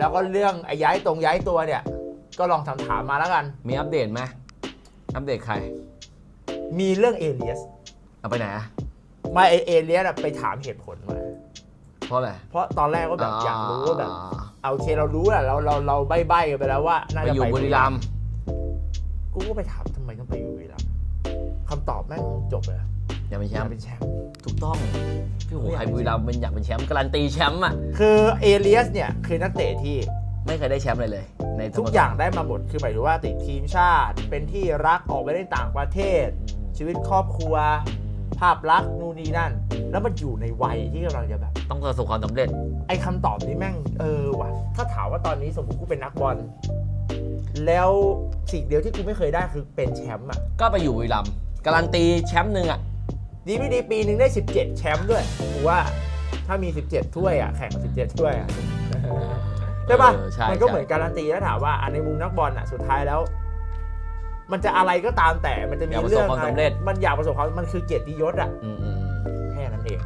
แล้วก็เรื่องไอ้ย้ายตรงย้ายตัวเนี่ย ก็ลองถามถามๆมาแล้วกัน มีอัปเดตไหมอัปเดตใคร มีเรื่องเอเลียสเอาไปไหนอะมาเอเอเลียสอะไปถามเหตุผลมา เพราะอะไรเพราะตอนแรกก็แบบอยากรู้ว่าแบบเอาโอเคเรารู้แหละเราเราเราใบ้ๆกันไปแล้วว่าน่าไปจะอยู่ไปบุรีรัมย์กูก็ไปถามทำไมต้องไปอยู่บุรีรัมย์คำตอบแม่งจบเลยอ ยากเป็นแชอยากมป์เป็นแชมป์ถูกต้องพี่โหใครบุรีรัมย์เป็นอยากเป็นแชมป์การันตีแชมป์อะคือเอเลียสเนี่ยคือนักเตะที่ไม่เคยได้แชมป์เลยเลย ในสโมสรทุกอย่างได้มาหมดคือหมายถึงว่าติดทีมชาติ เป็นที่รักออกไปเล่นต่างประเทศอืมชีวิตครอบครัว ภาพลักษณ์นู่นนี่นั่น แล้วมันอยู่ในวัยที่กำลังจะแบบ ต้องประสบความสำเร็จ ไอ้คำตอบนี้แม่งเออว่ะถ้าถามว่าตอนนี้สมมติกูเป็นนักบอลแล้วสิ่งเดียวที่กูไม่เคยได้คือเป็นแชมป์อะก็ไปอยู่บุรีรัมย์การันตีแชมป์หนึ่งอะ ดีไม่ดีปีหนึ่งได้ 17 แชมป์ด้วยกูว่าถ้ามี 17 ถ้วยอะแข่ง17 ถ้วยอะใช่ปะเออใช่มันก็ใช่เหมือนการันตีแล้วถามว่าอะในมุมนักบอลอะสุดท้ายแล้ว มันจะอะไรก็ตามแต่มันจะมีอยากประสเรื่บองความอะไรสำเร็จมันอยากประสบความมันคือเกียรติยศอะอืมอืมอืมแค่นั้นเอง